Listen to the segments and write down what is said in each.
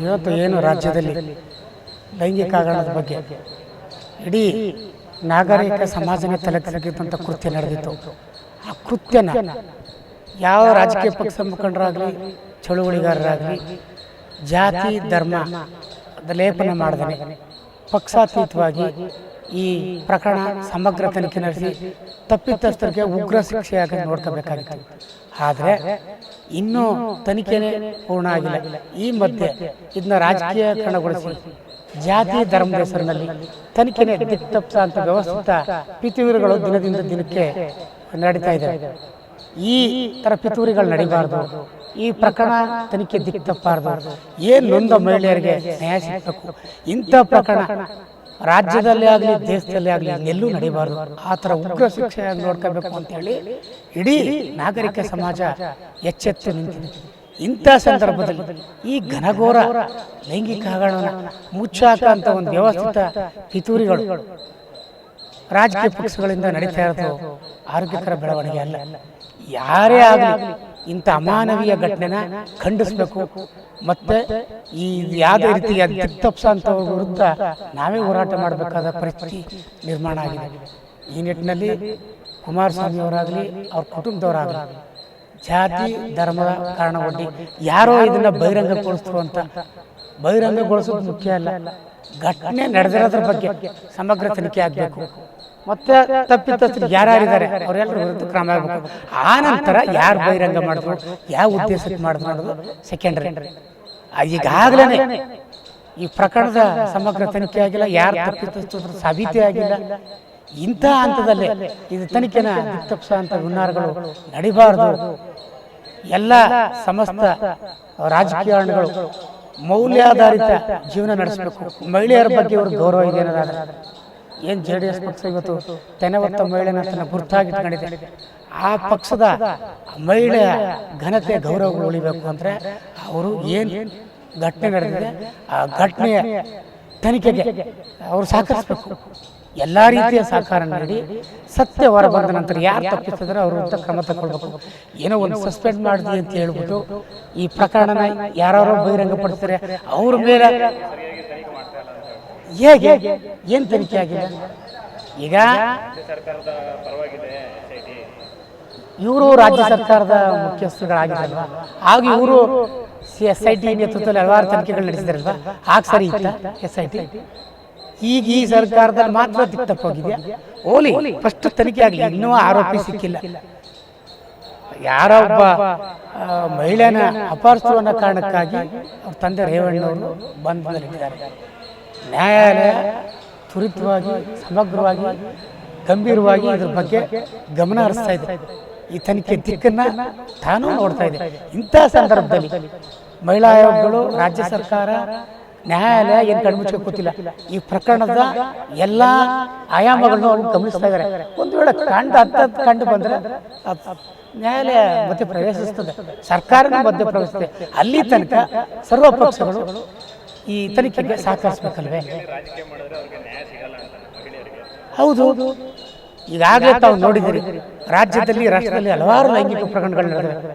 ಇವತ್ತು ಏನು ರಾಜ್ಯದಲ್ಲಿ ಲೈಂಗಿಕ ಹಗರಣದ ಬಗ್ಗೆ? ಇಡೀ ನಾಗರಿಕ ಸಮಾಜನ ತಲುಪಿದಂಥ ಕೃತ್ಯ ನಡೆದಿತ್ತು. ಆ ಕೃತ್ಯನ ಯಾವ ರಾಜಕೀಯ ಪಕ್ಷ ಮುಖಂಡರಾಗಲಿ, ಚಳುವಳಿಗಾರರಾಗಲಿ, ಜಾತಿ, ಧರ್ಮ ಲೇಪನ ಮಾಡದೇ ಪಕ್ಷಾತೀತವಾಗಿ ಈ ಪ್ರಕರಣ ಸಮಗ್ರ ತನಿಖೆ ನಡೆಸಿ ತಪ್ಪಿತಸ್ಥರಿಗೆ ಉಗ್ರ ಶಿಕ್ಷೆಯಾಗಿ ನೋಡ್ಕೋಬೇಕಾಗಿತ್ತು. ಆದರೆ ಇನ್ನೂ ತನಿಖೆನೇ ಪೂರ್ಣ ಆಗಿಲ್ಲ. ಈ ಮಧ್ಯೆ ಇದನ್ನ ರಾಜಕೀಯಕರಣಗೊಳಿಸಿ ಜಾತಿ ಧರ್ಮದ ಹೆಸರಿನಲ್ಲಿ ತನಿಖೆನೇ ದಿಕ್ತಪ್ಸ ಅಂತ ವ್ಯವಸ್ಥಿತ ಪಿತೂರಿಗಳು ದಿನದಿಂದ ದಿನಕ್ಕೆ ನಡೀತಾ ಇದೆ. ಈ ಥರ ಪಿತೂರಿಗಳು ನಡೀಬಾರ್ದು. ಈ ಪ್ರಕರಣ ತನಿಖೆ ದಿಕ್ಕಿ ತಪ್ಪಾರ್ದು ಏನು ನೊಂದ ಮಹಿಳೆಯರಿಗೆ ನ್ಯಾಯ ಸಿಗಬೇಕು? ಇಂಥ ಪ್ರಕರಣ ರಾಜ್ಯದಲ್ಲೇ ಆಗಲಿ ದೇಶದಲ್ಲೇ ಆಗಲಿ ಎಲ್ಲೂ ನಡಿಬಾರ್ದು. ಆ ಥರ ಉಗ್ರ ಶಿಕ್ಷೆಯಾಗಿ ನೋಡ್ಕೋಬೇಕು ಅಂತೇಳಿ ಇಡೀ ನಾಗರಿಕ ಸಮಾಜ ಎಚ್ಚೆತ್ತು ನಿಂತಿದೆ. ಇಂಥ ಸಂದರ್ಭದಲ್ಲಿ ಈ ಘನಘೋರ ಲೈಂಗಿಕ ಹಗರಣ ಮುಚ್ಚಾಕ ಅಂತ ಒಂದು ವ್ಯವಸ್ಥಿತ ಪಿತೂರಿಗಳು ರಾಜಕೀಯ ಪಕ್ಷಗಳಿಂದ ನಡೀತಾ ಇರೋದು ಆರೋಗ್ಯಕರ ಬೆಳವಣಿಗೆ ಅಲ್ಲ. ಯಾರೇ ಆಗಲಿ ಇಂಥ ಅಮಾನವೀಯ ಘಟನೆನ ಖಂಡಿಸಬೇಕು. ಮತ್ತೆ ಈ ಯಾವುದೇ ರೀತಿಯ ತಪ್ಪಸ ಅಂತವ್ರ ವಿರುದ್ಧ ನಾವೇ ಹೋರಾಟ ಮಾಡಬೇಕಾದ ಪರಿಸ್ಥಿತಿ ನಿರ್ಮಾಣ ಆಗಿದೆ. ಈ ನಿಟ್ಟಿನಲ್ಲಿ ಕುಮಾರಸ್ವಾಮಿ ಅವರಾಗಲಿ ಅವ್ರ ಕುಟುಂಬದವರಾಗಲಿ ಜಾತಿ ಧರ್ಮದ ಕಾರಣ ಒಡ್ಡಿ ಯಾರೋ ಇದನ್ನ ಬಹಿರಂಗಗೊಳಿಸ್ತು ಅಂತ. ಬಹಿರಂಗಗೊಳಿಸೋದು ಮುಖ್ಯ ಅಲ್ಲ. ಘಟನೆ ನಡೆದಿರೋದ್ರ ಬಗ್ಗೆ ಸಮಗ್ರ ತನಿಖೆ ಆಗಬೇಕು. ಮತ್ತೆ ತಪ್ಪಿತಸ್ಥರು ಯಾರ್ಯಾರಿದ್ದಾರೆ? ಅವರೆಲ್ಲರೂ ವಿರುದ್ಧ ಕ್ರಮ ಆಗಬೇಕು. ಆ ನಂತರ ಯಾರು ಬಹಿರಂಗ ಮಾಡಿದ್ರು? ಯಾವ ಉದ್ದೇಶಕ್ಕೆ ಮಾಡಿದ್ರು ಸೆಕೆಂಡ್ರಿ ಈಗಾಗಲೇ ಈ ಪ್ರಕರಣದ ಸಮಗ್ರ ತನಿಖೆ ಆಗಿಲ್ಲ, ಯಾರು ತಪ್ಪಿತಸ್ಥರು ಸಾಬೀತಿ ಆಗಿಲ್ಲ. ಇಂಥ ಹಂತದಲ್ಲಿ ಇದು ತನಿಖೆನ ತಪ್ಪಿಸ ಅಂತ ಹುನ್ನಾರಗಳು ನಡಿಬಾರದು. ಎಲ್ಲ ಸಮಸ್ತ ರಾಜಕೀಯಗಳು ಮೌಲ್ಯಾಧಾರಿತ ಜೀವನ ನಡೆಸಬೇಕು. ಮಹಿಳೆಯರ ಬಗ್ಗೆ ಅವ್ರಿಗೆ ಗೌರವ ಇದೆ ಅನ್ನೋದಾದ್ರೆ. ಏನು ಜೆ ಡಿ ಎಸ್ ಪಕ್ಷ ಇವತ್ತು ತೆನೆ ಹೊತ್ತ ಮಹಿಳೆನ ತನ್ನ ಗುರುತಾಗಿಟ್ಕೊಂಡಿದೆ. ಆ ಪಕ್ಷದ ಮಹಿಳೆಯ ಘನತೆ ಗೌರವಗಳು ಉಳಿಬೇಕು ಅಂದರೆ ಅವರು ಏನು ಘಟನೆ ನಡೆದಿದೆ ಆ ಘಟನೆಯ ತನಿಖೆಗೆ ಅವರು ಸಹಕರಿಸಬೇಕು. ಎಲ್ಲ ರೀತಿಯ ಸಹಕಾರ ನೀಡಿ ಸತ್ಯ ಹೊರ ಬಂದ ನಂತರ ಯಾರು ತಪ್ಪಿಸಿದ್ರೆ ಅವರು ಅಂತ ಕ್ರಮ ತಗೊಳ್ಬೇಕು. ಏನೋ ಒಂದು ಸಸ್ಪೆಂಡ್ ಮಾಡಿದ್ವಿ ಅಂತ ಹೇಳ್ಬಿಟ್ಟು ಈ ಪ್ರಕರಣನ ಯಾರು ಬಹಿರಂಗಪಡಿಸ್ತಾರೆ. ಅವ್ರ ಮೇಲೆ ಹೇಗೆ? ಏನು ತನಿಖೆ ಆಗಿದೆ? ಈಗ ಇವರು ರಾಜ್ಯ ಸರ್ಕಾರದ ಮುಖ್ಯಸ್ಥರುಗಳಾಗಿರಲ್ವಾ ಆಗ ಇವರು ಸಿ ಎಸ್ ಐ ಟಿ ನೇತೃತ್ವದಲ್ಲಿ ಹಲವಾರು ತನಿಖೆಗಳು ನಡೆಸಿದ್ರಲ್ವಾ? ಆಗ ಸರಿ ಇತ್ತ ಎಸ್ ಐ ಟಿ? ಈಗ ಈ ಸರ್ಕಾರದಲ್ಲಿ ಮಾತ್ರ ತಪ್ಪೋಗಿದೆಯಾ? ಓಲಿ ಫಸ್ಟ್ ತನಿಖೆ ಆಗಲಿ ಇನ್ನೂ ಆರೋಪಿ ಸಿಕ್ಕಿಲ್ಲ. ಯಾರೋ ಒಬ್ಬ ಮಹಿಳೆನ ಅಪಹರಿಸುವ ಕಾರಣಕ್ಕಾಗಿ ಅವ್ರ ತಂದೆ ರೇವಣ್ಣವರು ಬಂಧನದಲ್ಲಿದ್ದಾರೆ ನ್ಯಾಯಾಲಯ ತ್ವರಿತವಾಗಿ, ಸಮಗ್ರವಾಗಿ, ಗಂಭೀರವಾಗಿ ಇದ್ರ ಬಗ್ಗೆ ಗಮನ ಹರಿಸ್ತಾ ಇದೆ. ಈ ತನಿಖೆ ದಿಕ್ಕನ್ನ ತಾನೂ ನೋಡ್ತಾ ಇದೆ. ಇಂಥ ಸಂದರ್ಭದಲ್ಲಿ ಮಹಿಳಾ ಆಯೋಗಗಳು, ರಾಜ್ಯ ಸರ್ಕಾರ, ನ್ಯಾಯಾಲಯ ಏನು ಕಣ್ಮುಚ್ಚಕ್ಕೆ ಗೊತ್ತಿಲ್ಲ. ಈ ಪ್ರಕರಣದ ಎಲ್ಲ ಆಯಾಮಗಳನ್ನು ಅವರು ಗಮನಿಸ್ತಾ ಇದ್ದಾರೆ ಒಂದು ವೇಳೆ ಕಂಡು ಕಂಡು ಬಂದ್ರೆ ನ್ಯಾಯಾಲಯ ಮಧ್ಯ ಪ್ರವೇಶಿಸ್ತದೆ. ಸರ್ಕಾರನೂ ಮಧ್ಯ ಪ್ರವೇಶಿಸ್ತದೆ. ಅಲ್ಲಿ ತನಕ ಸರ್ವ ಪಕ್ಷಗಳು ಈ ತನಿಖೆಗೆ ಸಹಕರಿಸಬೇಕಲ್ವೇ? ಹೌದು. ಈಗಾಗಲೇ ತಾವು ನೋಡಿದಿರಿ ರಾಜ್ಯದಲ್ಲಿ ರಾಷ್ಟ್ರದಲ್ಲಿ ಹಲವಾರು ಲೈಂಗಿಕ ಪ್ರಕರಣಗಳು ನಡೆದಿವೆ.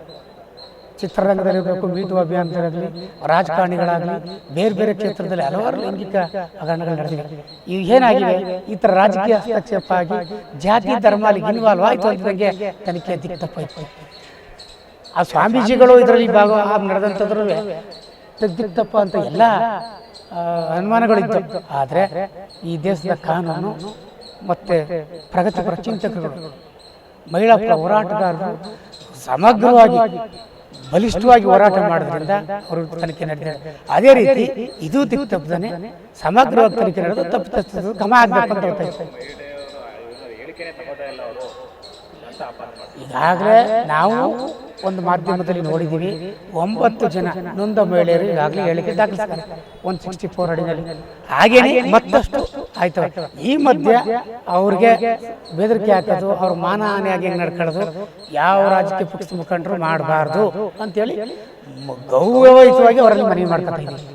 ಚಿತ್ರರಂಗದಲ್ಲಿರಬೇಕು ಮೀಟು ಅಭಿಯಾನದಲ್ಲಾಗಲಿ ರಾಜಕಾರಣಿಗಳಾಗಲಿ ಬೇರೆ ಬೇರೆ ಕ್ಷೇತ್ರದಲ್ಲಿ ಹಲವಾರು ಲೈಂಗಿಕ ಹಗರಣಗಳು ನಡೆದಿವೆ. ಈಗ ಏನಾಗಿವೆ? ಈ ಥರ ರಾಜಕೀಯ ಹಸ್ತಕ್ಷೇಪ ಆಗಿ ಜಾತಿ ಧರ್ಮ ಅಲ್ಲಿ ಇನ್ವಾಲ್ವ್ ಆಯ್ತು ಅಂತಿದಂಗೆ ತನಿಖೆ ದಿಕ್ಕು ತಪ್ಪಾಯಿತು. ಆ ಸ್ವಾಮೀಜಿಗಳು ಇದರಲ್ಲಿ ಭಾಗ ನಡೆದಂಥದ್ರು ದಿಕ್ಕು ತಪ್ಪ ಅಂತ ಎಲ್ಲ ಅನುಮಾನಗಳು ಅನುಮಾನಗಳಿತ್ತು ಆದರೆ ಈ ದೇಶದ ಕಾನೂನು ಮತ್ತೆ ಪ್ರಗತಿಪರ ಚಿಂತಕರು ಮಹಿಳಾ ಹೋರಾಟಗಾರರು ಸಮಗ್ರವಾಗಿ, ಬಲಿಷ್ಠವಾಗಿ ಹೋರಾಟ ಮಾಡೋದ್ರಿಂದ ಅವರು ತನಿಖೆ ನಡೆದಿದೆ. ಅದೇ ರೀತಿ ಇದು ದಿಕ್ಕು ತಪ್ಪದೇ ಸಮಗ್ರವಾಗಿ ತನಿಖೆ ನಡೆದು ತಪ್ಪು ಕ್ರಮ ಆಗ್ಬೇಕು ಅಂತ ಗೊತ್ತಾಯ್ತು ಈಗಾಗಲೇ ನಾವು ಒಂದು ಮಾಧ್ಯಮದಲ್ಲಿ ನೋಡಿದ್ದೀವಿ. ಒಂಬತ್ತು ಜನ ನೊಂದ ಮಹಿಳೆಯರು ಈಗಾಗಲೇ ಹೇಳಿಕೆ ದಾಖಲಿಸ್ತಾರೆ ಒಂದು ಸಿಕ್ಸ್ಟಿ ಫೋರ್ ಅಡಿನಲ್ಲಿ ಹಾಗೇನೆ ಮತ್ತಷ್ಟು ಆಯ್ತು. ಈ ಮಧ್ಯೆ ಅವ್ರಿಗೆ ಬೆದರಿಕೆ ಹಾಕೋದು ಅವ್ರ ಮಾನಹಾನಿಯಾಗಿ ಹೆಂಗೆ ನಡ್ಕೊಳ್ಳೋದು ಯಾವ ರಾಜಕೀಯ ಪಕ್ಷದ ಮುಖಂಡರು ಮಾಡಬಾರ್ದು ಅಂತೇಳಿ ಗೌರವಯುತವಾಗಿ ಅವರಲ್ಲಿ ಮನವಿ ಮಾಡ್ಕೊತಾ ಇದ್ದೀವಿ